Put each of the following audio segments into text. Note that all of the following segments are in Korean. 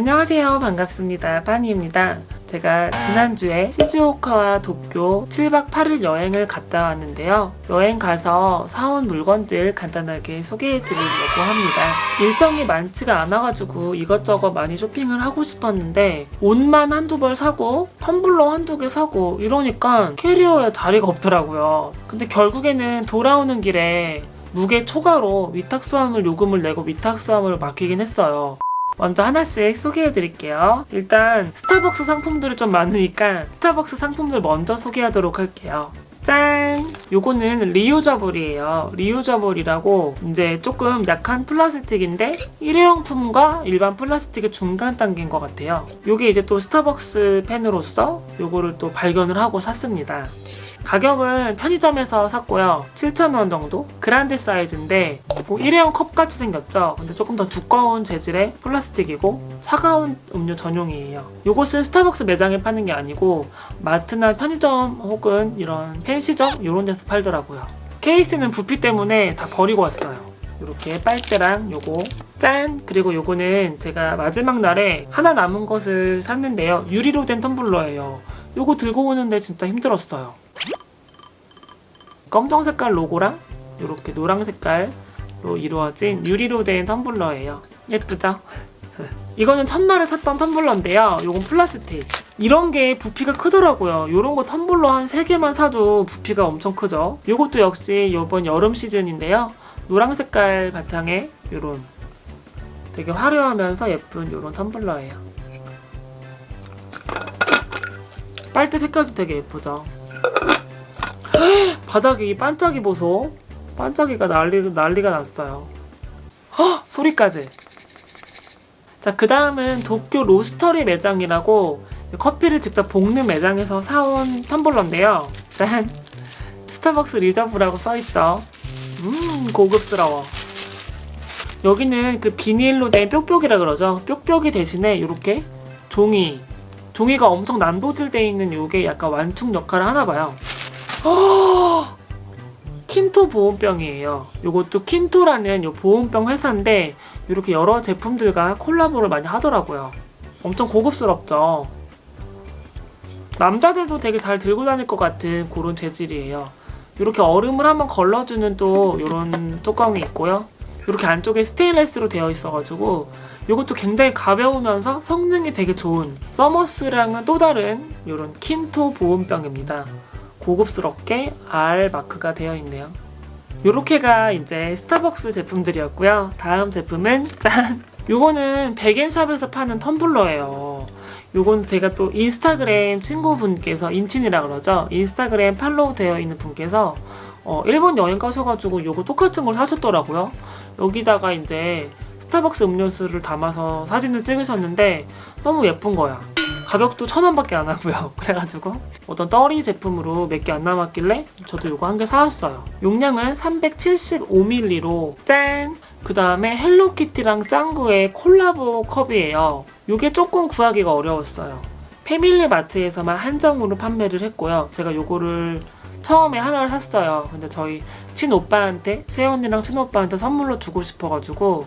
안녕하세요. 반갑습니다. 빠니입니다. 제가 지난주에 시즈오카와 도쿄 7박 8일 여행을 갔다 왔는데요. 여행 가서 사온 물건들 간단하게 소개해 드리려고 합니다. 일정이 많지가 않아가지고 이것저것 많이 쇼핑을 하고 싶었는데 옷만 한두 벌 사고 텀블러 한두 개 사고 이러니까 캐리어에 자리가 없더라고요. 근데 결국에는 돌아오는 길에 무게 초과로 위탁수화물 요금을 내고 위탁수화물을 맡기긴 했어요. 먼저 하나씩 소개해 드릴게요. 일단 스타벅스 상품들이 좀 많으니까 스타벅스 상품들 먼저 소개하도록 할게요. 짠! 요거는 리유저블이에요. 리유저블이라고 이제 조금 약한 플라스틱인데 일회용품과 일반 플라스틱의 중간 단계인 것 같아요. 요게 이제 또 스타벅스 팬으로서 요거를 또 발견을 하고 샀습니다. 가격은 편의점에서 샀고요. 7,000원 정도? 그란데 사이즈인데 뭐 일회용 컵 같이 생겼죠. 근데 조금 더 두꺼운 재질의 플라스틱이고 차가운 음료 전용이에요. 요것은 스타벅스 매장에 파는 게 아니고 마트나 편의점 혹은 이런 펜시점 이런 데서 팔더라고요. 케이스는 부피 때문에 다 버리고 왔어요. 이렇게 빨대랑 요거 짠! 그리고 요거는 제가 마지막 날에 하나 남은 것을 샀는데요. 유리로 된 텀블러예요. 요거 들고 오는데 진짜 힘들었어요. 검정 색깔 로고랑 이렇게 노랑 색깔로 이루어진 유리로 된 텀블러예요. 예쁘죠? 이거는 첫날에 샀던 텀블러인데요. 요건 플라스틱. 이런 게 부피가 크더라고요. 요런 거 텀블러 한 3개만 사도 부피가 엄청 크죠. 요것도 역시 요번 여름 시즌인데요. 노랑 색깔 바탕에 요런 되게 화려하면서 예쁜 요런 텀블러예요. 빨대 색깔도 되게 예쁘죠. 바닥에 이 반짝이 보소. 반짝이가 난리, 난리가 났어요. 헉! 소리까지. 자, 그 다음은 도쿄 로스터리 매장이라고 커피를 직접 볶는 매장에서 사온 텀블러인데요. 짠! 스타벅스 리저브라고 써있죠. 음, 고급스러워. 여기는 그 비닐로 된 뾱뾱이라 그러죠. 뾱뾱이 대신에 이렇게 종이, 종이가 엄청 난도질돼 있는 요게 약간 완충 역할을 하나 봐요. 어! 킨토 보온병이에요. 요것도 킨토라는 요 보온병 회사인데 이렇게 여러 제품들과 콜라보를 많이 하더라고요. 엄청 고급스럽죠. 남자들도 되게 잘 들고 다닐 것 같은 그런 재질이에요. 이렇게 얼음을 한번 걸러주는 또 이런 뚜껑이 있고요. 이렇게 안쪽에 스테인레스로 되어 있어가지고 이것도 굉장히 가벼우면서 성능이 되게 좋은 서머스랑은 또 다른 이런 킨토 보온병입니다. 고급스럽게 R 마크가 되어 있네요. 요렇게가 이제 스타벅스 제품들이었고요. 다음 제품은 짠! 요거는 백엔샵에서 파는 텀블러예요. 요건 제가 또 인스타그램 친구분께서 인친이라 그러죠. 인스타그램 팔로우 되어 있는 분께서 어, 일본 여행 가셔가지고 요거 똑같은 걸 사셨더라고요. 여기다가 이제 스타벅스 음료수를 담아서 사진을 찍으셨는데 너무 예쁜 거야. 가격도 천 원밖에 안 하고요. 그래가지고 어떤 떨이 제품으로 몇 개 안 남았길래 저도 이거 한 개 사왔어요. 용량은 375ml로 짠! 그 다음에 헬로키티랑 짱구의 콜라보 컵이에요. 이게 조금 구하기가 어려웠어요. 패밀리 마트에서만 한정으로 판매를 했고요. 제가 요거를 처음에 하나를 샀어요. 근데 저희 친오빠한테, 새언니랑 친오빠한테 선물로 주고 싶어가지고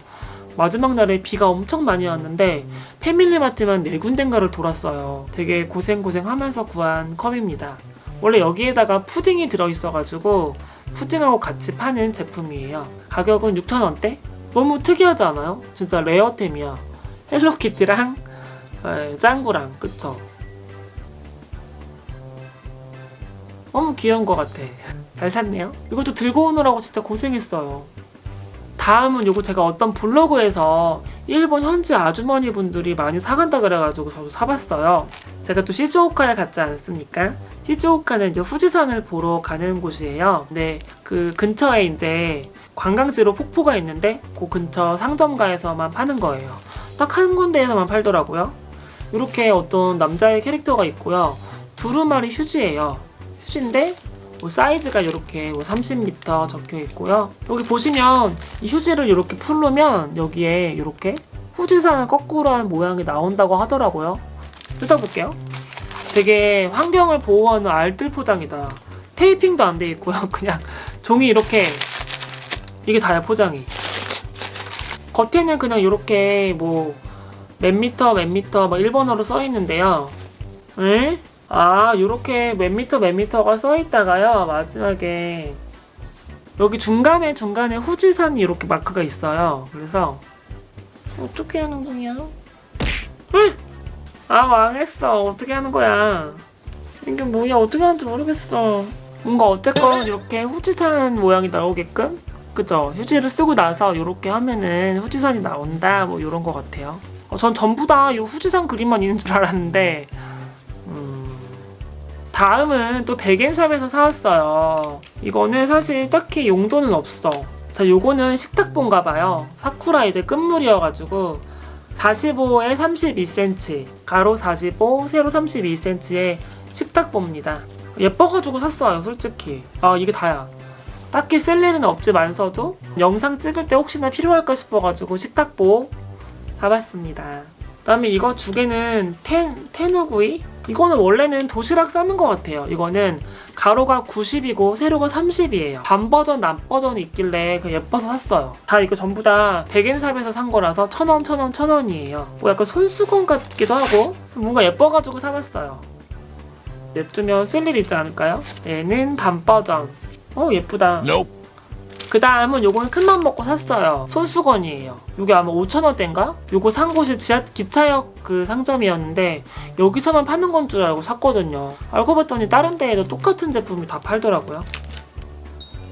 마지막 날에 비가 엄청 많이 왔는데 패밀리마트만 네 군데인가를 돌았어요. 되게 고생고생 하면서 구한 컵입니다. 원래 여기에다가 푸딩이 들어있어가지고 푸딩하고 같이 파는 제품이에요. 가격은 6,000원대? 너무 특이하지 않아요? 진짜 레어템이야. 헬로키티랑 에, 짱구랑 그쵸? 너무 귀여운 것 같아. 잘 샀네요. 이것도 들고 오느라고 진짜 고생했어요. 다음은 요거 제가 어떤 블로그에서 일본 현지 아주머니 분들이 많이 사간다 그래가지고 저도 사봤어요. 제가 또 시즈오카에 갔지 않습니까? 시즈오카는 이제 후지산을 보러 가는 곳이에요. 근데 그 근처에 이제 관광지로 폭포가 있는데 그 근처 상점가에서만 파는 거예요. 딱 한 군데에서만 팔더라고요. 이렇게 어떤 남자의 캐릭터가 있고요. 두루마리 휴지예요. 휴지인데 뭐 사이즈가 이렇게 뭐 30m 적혀 있고요. 여기 보시면 이 휴지를 이렇게 풀르면 여기에 이렇게 후지산을 거꾸로 한 모양이 나온다고 하더라고요. 뜯어볼게요. 되게 환경을 보호하는 알뜰 포장이다. 테이핑도 안 돼 있고요. 그냥 종이 이렇게 이게 다야 포장이. 겉에는 그냥 이렇게 뭐, 몇 미터 몇 미터 막 일본어로 써 있는데요. 에? 아, 요렇게 몇 미터 몇 미터가 써 있다가요. 마지막에 여기 중간에 중간에 후지산이 이렇게 마크가 있어요. 그래서 어떻게 하는? 응! 아 망했어. 어떻게 하는 거야? 이게 뭐야? 어떻게 하는지 모르겠어. 뭔가 어쨌건 이렇게 후지산 모양이 나오게끔 그죠? 휴지를 쓰고 나서 이렇게 하면은 후지산이 나온다 뭐 이런 것 같아요. 어, 전 전부 다 이 후지산 그림만 있는 줄 알았는데 음, 다음은 또 백엔샵에서 사왔어요. 이거는 사실 딱히 용도는 없어. 자, 요거는 식탁본가 봐요. 사쿠라 이제 끝물이어가지고 45에 32cm, 가로 45, 세로 32cm의 식탁보입니다. 예뻐가지고 샀어요, 솔직히. 아, 이게 다야. 딱히 쓸 일은 없지만서도 영상 찍을 때 혹시나 필요할까 싶어가지고 식탁보 사봤습니다. 그 다음에 이거 두 개는 텐 테누구이 이거는 원래는 도시락 싸는 것 같아요. 이거는 가로가 90이고 세로가 30이에요. 반 버전, 남 버전이 있길래 그 예뻐서 샀어요. 다 이거 전부 다 백엔샵에서 산 거라서 천 원, 천 원, 천 원이에요. 뭐 약간 손수건 같기도 하고 뭔가 예뻐가지고 사봤어요. 냅두면 쓸 일 있지 않을까요? 얘는 반 버전. 어 예쁘다. Nope. 그 다음은 요거는 큰맘 먹고 샀어요. 손수건이에요. 요게 아마 5,000원대인가? 요거 산 곳이 지하, 기차역 그 상점이었는데 여기서만 파는 건 줄 알고 샀거든요. 알고 봤더니 다른 데에도 똑같은 제품이 다 팔더라고요.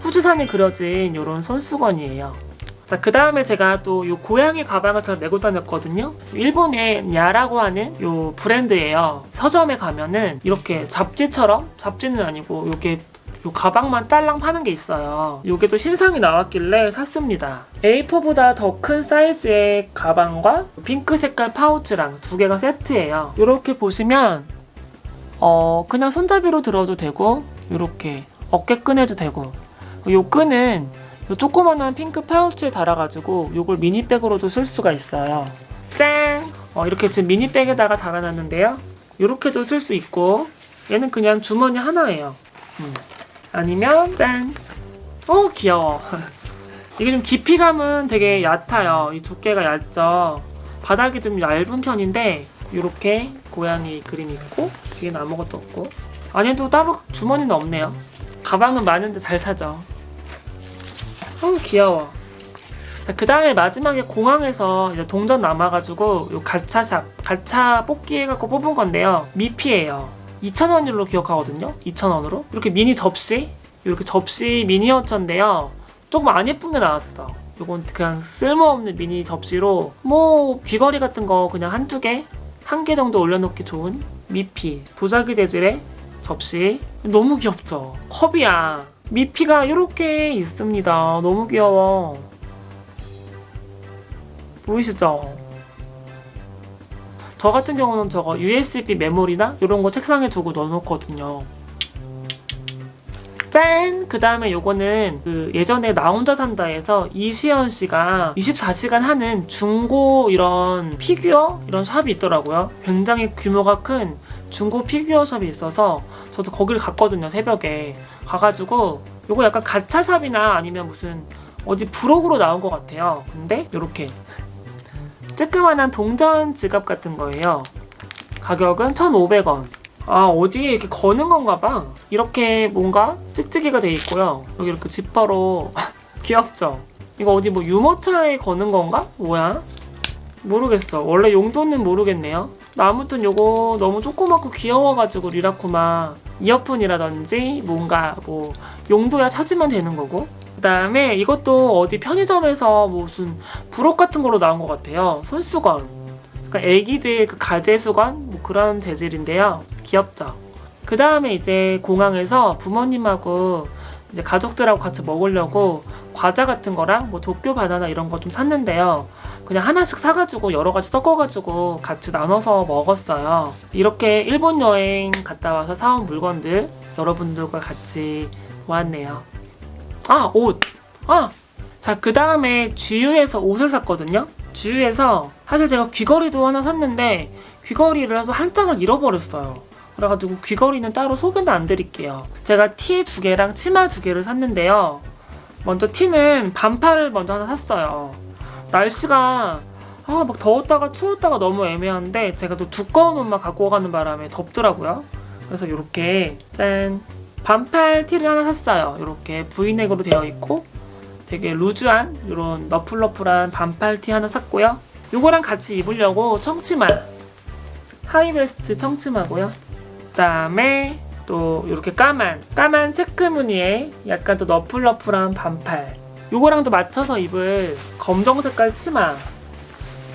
후지산이 그려진 요런 손수건이에요. 자, 그 다음에 제가 또 요 고양이 가방을 잘 메고 다녔거든요. 일본의 야라고 하는 요 브랜드예요. 서점에 가면은 이렇게 잡지처럼 잡지는 아니고 이렇게 요 가방만 딸랑 파는 게 있어요. 요게 또 신상이 나왔길래 샀습니다. A4보다 더 큰 사이즈의 가방과 핑크 색깔 파우치랑 두 개가 세트예요. 이렇게 보시면 어 그냥 손잡이로 들어도 되고 이렇게 어깨 끈해도 되고 요 끈은 요 조그만한 핑크 파우치에 달아가지고 요걸 미니백으로도 쓸 수가 있어요. 짠! 어, 이렇게 지금 미니백에다가 달아놨는데요. 요렇게도 쓸 수 있고 얘는 그냥 주머니 하나예요. 음. 아니면 짠! 어 귀여워. 이게 좀 깊이감은 되게 얕아요. 이 두께가 얇죠. 바닥이 좀 얇은 편인데 이렇게 고양이 그림이 있고 뒤에는 아무것도 없고 안에도 따로 주머니는 없네요. 가방은 많은데 잘 사죠. 어 귀여워. 그 다음에 마지막에 공항에서 이제 동전 남아가지고 요 가차샵 가차 뽑기 해갖고 뽑은 건데요. 미피예요. 2,000원으로 기억하거든요. 2,000원으로 이렇게 미니 접시 이렇게 접시 미니어처인데요. 조금 안 예쁜 게 나왔어. 요건 그냥 쓸모없는 미니 접시로 뭐 귀걸이 같은 거 그냥 한두 개, 한 개 정도 올려놓기 좋은 미피 도자기 재질의 접시 너무 귀엽죠. 컵이야. 미피가 이렇게 있습니다. 너무 귀여워. 보이시죠? 저 같은 경우는 저거 USB 메모리나 이런 거 책상에 두고 넣어놓거든요. 짠! 그 다음에 요거는 그 예전에 나 혼자 산다에서 이시연 씨가 24시간 하는 중고 이런 피규어 이런 샵이 있더라고요. 굉장히 규모가 큰 중고 피규어 샵이 있어서 저도 거기를 갔거든요. 새벽에 가가지고 요거 약간 가차 샵이나 아니면 무슨 어디 브록으로 나온 것 같아요. 근데 요렇게 쬐끄만한 동전 지갑 같은 거예요. 가격은 1,500원. 아, 어디에 이렇게 거는 건가 봐. 이렇게 뭔가 찍찍이가 돼 있고요. 여기 이렇게 지퍼로 귀엽죠? 이거 어디 뭐 유모차에 거는 건가? 뭐야? 모르겠어. 원래 용도는 모르겠네요. 나 아무튼 요거 너무 조그맣고 귀여워가지고 리라쿠마 이어폰이라든지 뭔가 뭐 용도야 찾으면 되는 거고 그 다음에 이것도 어디 편의점에서 무슨 부록 같은 거로 나온 것 같아요. 손수건. 그러니까 애기들 그 가재 수건 뭐 그런 재질인데요. 귀엽죠. 그 다음에 이제 공항에서 부모님하고 이제 가족들하고 같이 먹으려고 과자 같은 거랑 뭐 도쿄 바나나 이런 거 좀 샀는데요. 그냥 하나씩 사가지고 여러 가지 섞어가지고 같이 나눠서 먹었어요. 이렇게 일본 여행 갔다 와서 사온 물건들 여러분들과 같이 모았네요. 아, 옷! 아! 자, 그 다음에 GU에서 옷을 샀거든요? GU에서 사실 제가 귀걸이도 하나 샀는데 귀걸이를 해서 한 짝을 잃어버렸어요. 그래가지고 귀걸이는 따로 소개는 안 드릴게요. 제가 티 두 개랑 치마 두 개를 샀는데요. 먼저 티는 반팔을 먼저 하나 샀어요. 날씨가 아 막 더웠다가 추웠다가 너무 애매한데 제가 또 두꺼운 옷만 갖고 가는 바람에 덥더라고요. 그래서 이렇게 짠 반팔 티를 하나 샀어요. 이렇게 브이넥으로 되어 있고 되게 루즈한 이런 너플너플한 반팔 티 하나 샀고요. 요거랑 같이 입으려고 청치마 하이베스트 청치마고요. 그다음에 또 이렇게 까만 까만 체크 무늬의 약간 또 너플너플한 반팔 요거랑도 맞춰서 입을 검정 색깔 치마.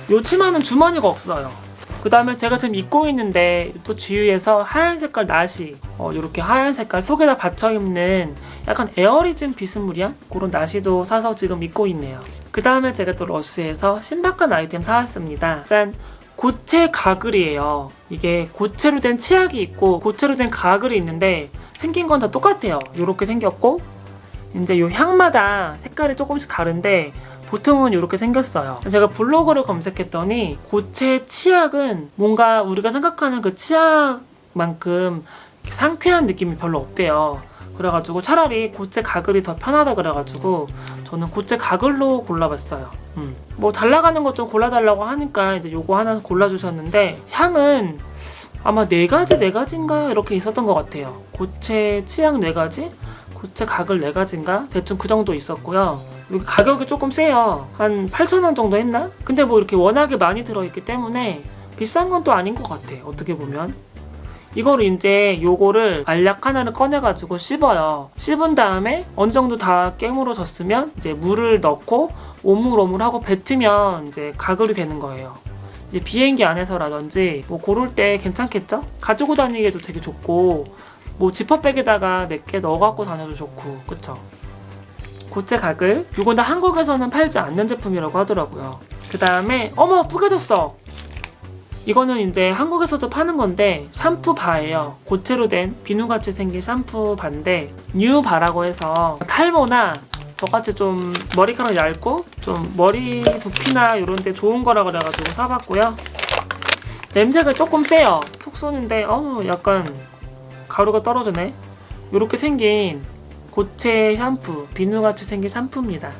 요 치마는 주머니가 없어요. 그 다음에 제가 지금 입고 있는데 또 주위에서 하얀 색깔 나시 어, 이렇게 하얀 색깔 속에다 받쳐 입는 약간 에어리즘 비스무리한 그런 나시도 사서 지금 입고 있네요. 그 다음에 제가 또 러쉬에서 신박한 아이템 사왔습니다. 짠! 고체 가글이에요. 이게 고체로 된 치약이 있고 고체로 된 가글이 있는데 생긴 건 다 똑같아요. 이렇게 생겼고 이제 요 향마다 색깔이 조금씩 다른데 보통은 이렇게 생겼어요. 제가 블로그를 검색했더니 고체 치약은 뭔가 우리가 생각하는 그 치약만큼 상쾌한 느낌이 별로 없대요. 그래가지고 차라리 고체 가글이 더 편하다 그래가지고 저는 고체 가글로 골라봤어요. 음. 뭐잘 나가는 것 좀 골라달라고 하니까 이제 요거 하나 골라주셨는데 향은 아마 네 가지 네 가지인가 이렇게 있었던 것 같아요. 고체 치약 네 가지, 고체 가글 네 가지인가 대충 그 정도 있었고요. 가격이 조금 세요. 한 8,000원 정도 했나? 근데 뭐 이렇게 워낙에 많이 들어있기 때문에 비싼 건 또 아닌 것 같아. 어떻게 보면. 이거를 이제 요거를 알약 하나를 꺼내가지고 씹어요. 씹은 다음에 어느 정도 다 깨물어졌으면 이제 물을 넣고 오물오물하고 뱉으면 이제 가글이 되는 거예요. 이제 비행기 안에서라든지 뭐 고를 때 괜찮겠죠? 가지고 다니기에도 되게 좋고 뭐 지퍼백에다가 몇 개 넣어갖고 다녀도 좋고 그쵸? 고체 가글 이건 다 한국에서는 팔지 않는 제품이라고 하더라고요. 그 다음에 어머 뿌개졌어. 이거는 이제 한국에서도 파는 건데 샴푸 바예요. 고체로 된 비누같이 생긴 샴푸 바인데 뉴 바라고 해서 탈모나 저같이 좀 머리카락 얇고 좀 머리 두피나 이런 데 좋은 거라 그래가지고 사봤고요. 냄새가 조금 세요. 톡 쏘는데 어 약간 가루가 떨어지네. 이렇게 생긴 고체 샴푸 비누같이 생긴 샴푸입니다.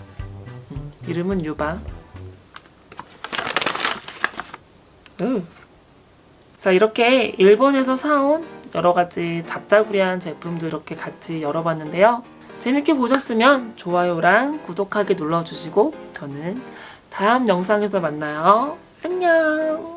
음, 이름은 유바. 으. 자 이렇게 일본에서 사온 여러 가지 잡다구리한 제품들 이렇게 같이 열어봤는데요. 재밌게 보셨으면 좋아요랑 구독하기 눌러주시고 저는 다음 영상에서 만나요. 안녕.